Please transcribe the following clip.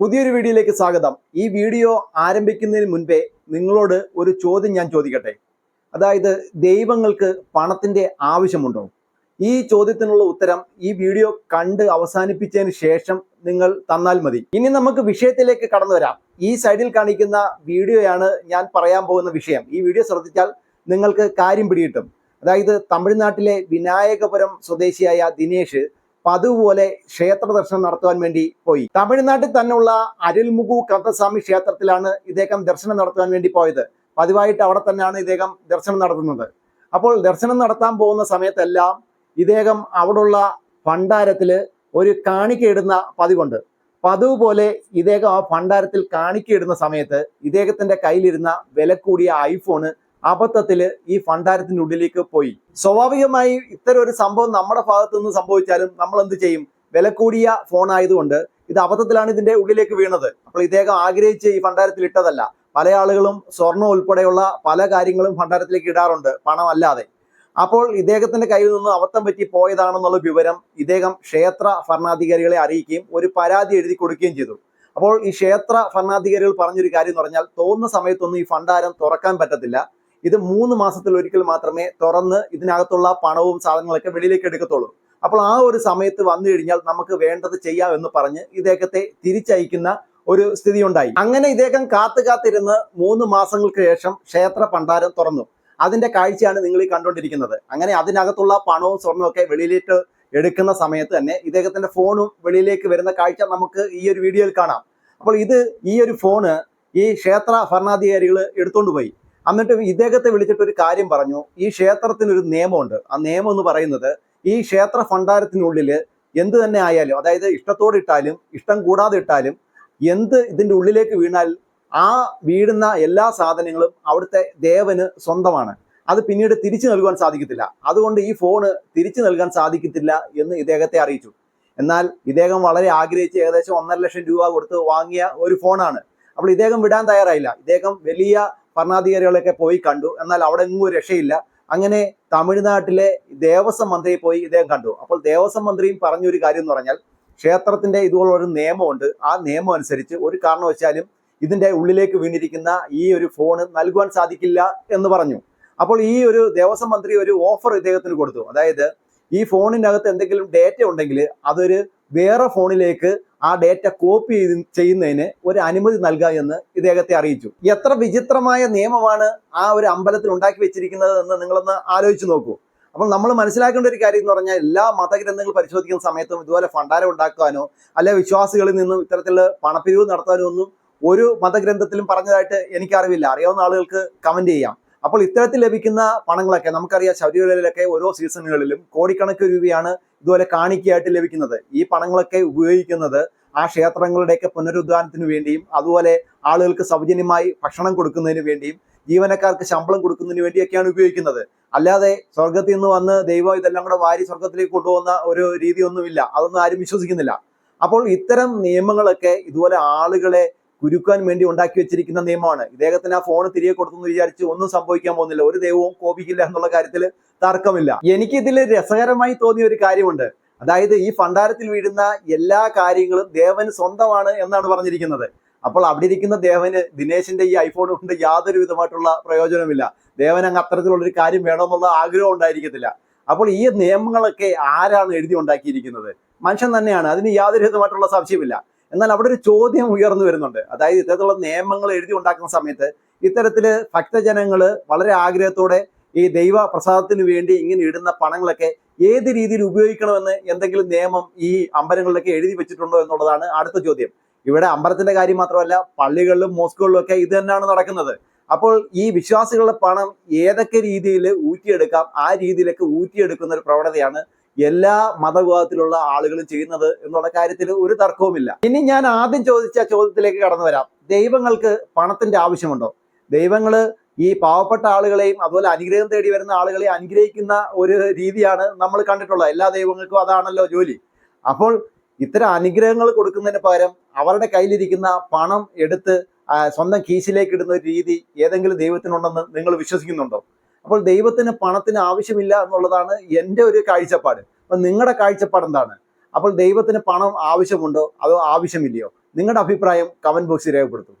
പുതിയൊരു വീഡിയോയിലേക്ക് സ്വാഗതം. ഈ വീഡിയോ ആരംഭിക്കുന്നതിന് മുൻപേ നിങ്ങളോട് ഒരു ചോദ്യം ഞാൻ ചോദിക്കട്ടെ? അതായത് ദൈവങ്ങൾക്ക് പണത്തിന്റെ ആവശ്യമുണ്ടോ? ഈ ചോദ്യത്തിനുള്ള ഉത്തരം ഈ വീഡിയോ കണ്ട് അവസാനിപ്പിച്ചതിന് ശേഷം നിങ്ങൾ തന്നാൽ മതി. ഇനി നമുക്ക് വിഷയത്തിലേക്ക് കടന്നു വരാം. ഈ സൈഡിൽ കാണിക്കുന്ന വീഡിയോയാണ് ഞാൻ പറയാൻ പോകുന്ന വിഷയം. ഈ വീഡിയോ ശ്രദ്ധിച്ചാൽ നിങ്ങൾക്ക് കാര്യം പിടികിട്ടും. അതായത് തമിഴ്നാട്ടിലെ വിനായകപുരം സ്വദേശിയായ ദിനേഷ് പതിവ് പോലെ ക്ഷേത്ര ദർശനം നടത്തുവാൻ വേണ്ടി പോയി. തമിഴ്നാട്ടിൽ തന്നെയുള്ള അരുൾമുഖു കർത്തസ്വാമി ക്ഷേത്രത്തിലാണ് ഇദ്ദേഹം ദർശനം നടത്തുവാൻ വേണ്ടി പോയത്. പതിവായിട്ട് അവിടെ തന്നെയാണ് ഇദ്ദേഹം ദർശനം നടത്തുന്നത്. അപ്പോൾ ദർശനം നടത്താൻ പോകുന്ന സമയത്തെല്ലാം ഇദ്ദേഹം അവിടുള്ള ഭണ്ഡാരത്തിൽ ഒരു കാണിക്കയിടുന്ന പതിവുണ്ട്. പതിവ് പോലെ ഇദ്ദേഹം ആ ഭണ്ഡാരത്തിൽ കാണിക്കയിടുന്ന സമയത്ത് ഇദ്ദേഹത്തിന്റെ കയ്യിലിരുന്ന വില കൂടിയ ഐഫോണ് അബദ്ധത്തിൽ ഈ ഫണ്ടാരത്തിന്റെ ഉള്ളിലേക്ക് പോയി. സ്വാഭാവികമായി ഇത്തരം ഒരു സംഭവം നമ്മുടെ ഭാഗത്തു നിന്ന് സംഭവിച്ചാലും നമ്മൾ എന്ത് ചെയ്യും? വില കൂടിയ ഫോൺ ആയതുകൊണ്ട് ഇത് അബദ്ധത്തിലാണ് ഇതിന്റെ ഉള്ളിലേക്ക് വീണത്. അപ്പോൾ ഇദ്ദേഹം ആഗ്രഹിച്ച് ഈ ഭണ്ഡാരത്തിൽ ഇട്ടതല്ല. പല ആളുകളും സ്വർണം ഉൾപ്പെടെയുള്ള പല കാര്യങ്ങളും ഭണ്ഡാരത്തിലേക്ക് ഇടാറുണ്ട്. പണം അല്ലാതെ. അപ്പോൾ ഇദ്ദേഹത്തിന്റെ കയ്യിൽ നിന്ന് അബദ്ധം പറ്റി പോയതാണെന്നുള്ള വിവരം ഇദ്ദേഹം ക്ഷേത്ര ഭരണാധികാരികളെ അറിയിക്കുകയും ഒരു പരാതി എഴുതി കൊടുക്കുകയും ചെയ്തു. അപ്പോൾ ഈ ക്ഷേത്ര ഭരണാധികാരികൾ പറഞ്ഞൊരു കാര്യം എന്ന് പറഞ്ഞാൽ തോന്നുന്ന സമയത്തൊന്നും ഈ ഭണ്ഡാരം തുറക്കാൻ പറ്റത്തില്ല. ഇത് മൂന്ന് മാസത്തിൽ ഒരിക്കൽ മാത്രമേ തുറന്ന് ഇതിനകത്തുള്ള പണവും സാധനങ്ങളൊക്കെ വെളിയിലേക്ക് എടുക്കത്തുള്ളൂ. അപ്പോൾ ആ ഒരു സമയത്ത് വന്നു കഴിഞ്ഞാൽ നമുക്ക് വേണ്ടത് ചെയ്യാം എന്ന് പറഞ്ഞ് ഇദ്ദേഹത്തെ തിരിച്ചയക്കുന്ന ഒരു സ്ഥിതി ഉണ്ടായി അങ്ങനെ ഇദ്ദേഹം കാത്തു കാത്തിരുന്ന് മൂന്ന് മാസങ്ങൾക്ക് ശേഷം ക്ഷേത്ര ഭണ്ഡാരം തുറന്നു. അതിന്റെ കാഴ്ചയാണ് നിങ്ങൾ ഈ കണ്ടുകൊണ്ടിരിക്കുന്നത്. അങ്ങനെ അതിനകത്തുള്ള പണവും സ്വർണവും ഒക്കെ വെളിയിലേക്ക് എടുക്കുന്ന സമയത്ത് തന്നെ ഇദ്ദേഹത്തിന്റെ ഫോണും വെളിയിലേക്ക് വരുന്ന കാഴ്ച നമുക്ക് ഈ ഒരു വീഡിയോയിൽ കാണാം. അപ്പോൾ ഇത് ഈ ഒരു ഫോണ് ഈ ക്ഷേത്ര ഭരണാധികാരികൾ എടുത്തോണ്ട് പോയി. എന്നിട്ട് ഇദ്ദേഹത്തെ വിളിച്ചിട്ട് ഒരു കാര്യം പറഞ്ഞു. ഈ ക്ഷേത്രത്തിന് ഒരു നിയമമുണ്ട്. ആ നിയമം എന്ന് പറയുന്നത് ഈ ക്ഷേത്ര ഭണ്ഡാരത്തിനുള്ളിൽ എന്ത് തന്നെ ആയാലും അതായത് ഇഷ്ടത്തോടെ ഇട്ടാലും ഇഷ്ടം കൂടാതെ ഇട്ടാലും എന്ത് ഇതിന്റെ ഉള്ളിലേക്ക് വീണാൽ ആ വീഴുന്ന എല്ലാ സാധനങ്ങളും അവിടുത്തെ ദേവന് സ്വന്തമാണ്. അത് പിന്നീട് തിരിച്ചു നൽകുവാൻ സാധിക്കത്തില്ല. അതുകൊണ്ട് ഈ ഫോണ് തിരിച്ചു നൽകാൻ സാധിക്കത്തില്ല എന്ന് ഇദ്ദേഹത്തെ അറിയിച്ചു. എന്നാൽ ഇദ്ദേഹം വളരെ ആഗ്രഹിച്ച് ഏകദേശം ഒന്നര ലക്ഷം രൂപ കൊടുത്ത് വാങ്ങിയ ഒരു ഫോണാണ്. അപ്പോൾ ഇദ്ദേഹം വിടാൻ തയ്യാറായില്ല. ഇദ്ദേഹം വലിയ ഭരണാധികാരികളൊക്കെ പോയി കണ്ടു. എന്നാൽ അവിടെ എങ്ങും രക്ഷയില്ല. അങ്ങനെ തമിഴ്നാട്ടിലെ ദേവസ്വം മന്ത്രിയെ പോയി ഇദ്ദേഹം കണ്ടു. അപ്പോൾ ദേവസ്വം മന്ത്രിയും പറഞ്ഞൊരു കാര്യം എന്ന് പറഞ്ഞാൽ ക്ഷേത്രത്തിന്റെ ഇതുപോലെ ഒരു നിയമമുണ്ട്. ആ നിയമം അനുസരിച്ച് ഒരു കാരണവശാലും ഇതിന്റെ ഉള്ളിലേക്ക് വീണിരിക്കുന്ന ഈ ഒരു ഫോണ് നൽകുവാൻ സാധിക്കില്ല എന്ന് പറഞ്ഞു. അപ്പോൾ ഈ ഒരു ദേവസ്വം മന്ത്രി ഒരു ഓഫർ ഇദ്ദേഹത്തിന് കൊടുത്തു. അതായത് ഈ ഫോണിനകത്ത് എന്തെങ്കിലും ഡേറ്റ ഉണ്ടെങ്കിൽ അതൊരു വേറെ ഫോണിലേക്ക് ആ ഡേറ്റ കോപ്പി ചെയ്ത് ചെയ്യുന്നതിന് ഒരു അനുമതി നൽകുക എന്ന് ഇദ്ദേഹത്തെ അറിയിച്ചു. എത്ര വിചിത്രമായ നിയമമാണ് ആ ഒരു അമ്പലത്തിൽ ഉണ്ടാക്കി വെച്ചിരിക്കുന്നത് എന്ന് നിങ്ങളൊന്ന് ആലോചിച്ച് നോക്കൂ. അപ്പം നമ്മൾ മനസ്സിലാക്കേണ്ട ഒരു കാര്യം എന്ന് പറഞ്ഞാൽ എല്ലാ മതഗ്രന്ഥങ്ങൾ പരിശോധിക്കുന്ന സമയത്തും ഇതുപോലെ ഭണ്ഡാരം ഉണ്ടാക്കാനോ അല്ലെ വിശ്വാസികളിൽ നിന്നും ഇത്തരത്തിലുള്ള പണപ്പിരിവ് നടത്താനോ ഒന്നും ഒരു മതഗ്രന്ഥത്തിലും പറഞ്ഞതായിട്ട് എനിക്കറിവില്ല. അറിയാവുന്ന ആളുകൾക്ക് കമന്റ് ചെയ്യാം. അപ്പോൾ ഇത്തരത്തിൽ ലഭിക്കുന്ന പണങ്ങളൊക്കെ നമുക്കറിയാം ശബരിമലയിലൊക്കെ ഓരോ സീസണുകളിലും കോടിക്കണക്കിന് രൂപയാണ് ഇതുപോലെ കാണിക്കയായിട്ട് ലഭിക്കുന്നത്. ഈ പണങ്ങളൊക്കെ ഉപയോഗിക്കുന്നത് ആ ക്ഷേത്രങ്ങളുടെയൊക്കെ പുനരുദ്ധാനത്തിന് വേണ്ടിയും അതുപോലെ ആളുകൾക്ക് സൗജന്യമായി ഭക്ഷണം കൊടുക്കുന്നതിന് വേണ്ടിയും ജീവനക്കാർക്ക് ശമ്പളം കൊടുക്കുന്നതിന് വേണ്ടിയൊക്കെയാണ് ഉപയോഗിക്കുന്നത്. അല്ലാതെ സ്വർഗത്തിൽ നിന്ന് വന്ന് ദൈവം ഇതെല്ലാം കൂടെ വാരി സ്വർഗത്തിലേക്ക് കൊണ്ടുപോകുന്ന ഒരു രീതിയൊന്നുമില്ല. അതൊന്നും ആരും വിശ്വസിക്കുന്നില്ല. അപ്പോൾ ഇത്തരം നിയമങ്ങളൊക്കെ ഇതുപോലെ ആളുകളെ കുരുക്കാൻ വേണ്ടി ഉണ്ടാക്കി വെച്ചിരിക്കുന്ന നിയമമാണ്. ഇദ്ദേഹത്തിന് ആ ഫോൺ തിരികെ കൊടുത്തെന്ന് വിചാരിച്ച് ഒന്നും സംഭവിക്കാൻ പോകുന്നില്ല. ഒരു ദൈവവും കോപിക്കില്ല എന്നുള്ള കാര്യത്തിൽ തർക്കമില്ല. എനിക്ക് ഇതിൽ രസകരമായി തോന്നിയ ഒരു കാര്യമുണ്ട്. അതായത് ഈ ഭണ്ഡാരത്തിൽ വീഴുന്ന എല്ലാ കാര്യങ്ങളും ദേവൻ സ്വന്തമാണ് എന്നാണ് പറഞ്ഞിരിക്കുന്നത്. അപ്പോൾ അവിടെ ഇരിക്കുന്ന ദേവന് ദിനേശിന്റെ ഈ ഐഫോൺ കൊണ്ട് യാതൊരു വിധമായിട്ടുള്ള പ്രയോജനമില്ല ദേവൻ അങ്ങ് അത്തരത്തിലുള്ള ഒരു കാര്യം വേണമെന്നുള്ള ആഗ്രഹം ഉണ്ടായിരിക്കത്തില്ല. അപ്പോൾ ഈ നിയമങ്ങളൊക്കെ ആരാണ് എഴുതി ഉണ്ടാക്കിയിരിക്കുന്നത്? മനുഷ്യൻ തന്നെയാണ്. അതിന് യാതൊരു വിധമായിട്ടുള്ള സംശയമില്ല എന്നാൽ അവിടെ ഒരു ചോദ്യം ഉയർന്നു വരുന്നുണ്ട്. അതായത് ഇത്തരത്തിലുള്ള നിയമങ്ങൾ എഴുതി ഉണ്ടാക്കുന്ന സമയത്ത് ഇത്തരത്തിൽ ഭക്തജനങ്ങൾ വളരെ ആഗ്രഹത്തോടെ ഈ ദൈവ പ്രസാദത്തിന് വേണ്ടി ഇങ്ങനെ ഇടുന്ന പണങ്ങളൊക്കെ ഏത് രീതിയിൽ ഉപയോഗിക്കണമെന്ന് എന്തെങ്കിലും നിയമം ഈ അമ്പലങ്ങളിലൊക്കെ എഴുതി വെച്ചിട്ടുണ്ടോ എന്നുള്ളതാണ് അടുത്ത ചോദ്യം. ഇവിടെ അമ്പലത്തിന്റെ കാര്യം മാത്രമല്ല പള്ളികളിലും മോസ്കുകളിലും ഒക്കെ ഇത് തന്നെയാണ് നടക്കുന്നത്. അപ്പോൾ ഈ വിശ്വാസികളുടെ പണം ഏതൊക്കെ രീതിയിൽ ഊറ്റിയെടുക്കാം ആ രീതിയിലൊക്കെ ഊറ്റിയെടുക്കുന്ന ഒരു പ്രവണതയാണ് എല്ലാ മതവിഭാഗത്തിലുള്ള ആളുകളും ചെയ്യുന്നത് എന്നുള്ള കാര്യത്തിൽ ഒരു തർക്കവുമില്ല. ഇനി ഞാൻ ആദ്യം ചോദിച്ച ചോദ്യത്തിലേക്ക് കടന്നു വരാം. ദൈവങ്ങൾക്ക് പണത്തിന്റെ ആവശ്യമുണ്ടോ? ദൈവങ്ങൾ ഈ പാവപ്പെട്ട ആളുകളെയും അതുപോലെ അനുഗ്രഹം തേടി വരുന്ന ആളുകളെ അനുഗ്രഹിക്കുന്ന ഒരു രീതിയാണ് നമ്മൾ കണ്ടിട്ടുള്ളത്. എല്ലാ ദൈവങ്ങൾക്കും അതാണല്ലോ ജോലി. അപ്പോൾ ഇത്തരം അനുഗ്രഹങ്ങൾ കൊടുക്കുന്നതിന് പകരം അവരുടെ കയ്യിലിരിക്കുന്ന പണം എടുത്ത് സ്വന്തം കീശിലേക്ക് ഇടുന്ന ഒരു രീതി ഏതെങ്കിലും ദൈവത്തിനുണ്ടെന്ന് നിങ്ങൾ വിശ്വസിക്കുന്നുണ്ടോ? അപ്പോൾ ദൈവത്തിന് പണത്തിന് ആവശ്യമില്ല എന്നുള്ളതാണ് എന്റെ ഒരു കാഴ്ചപ്പാട്. അപ്പൊ നിങ്ങളുടെ കാഴ്ചപ്പാട് എന്താണ്? അപ്പോൾ ദൈവത്തിന് പണം ആവശ്യമുണ്ടോ? അതോ ആവശ്യമില്ലയോ? നിങ്ങളുടെ അഭിപ്രായം കമന്റ് ബോക്സിൽ രേഖപ്പെടുത്തും.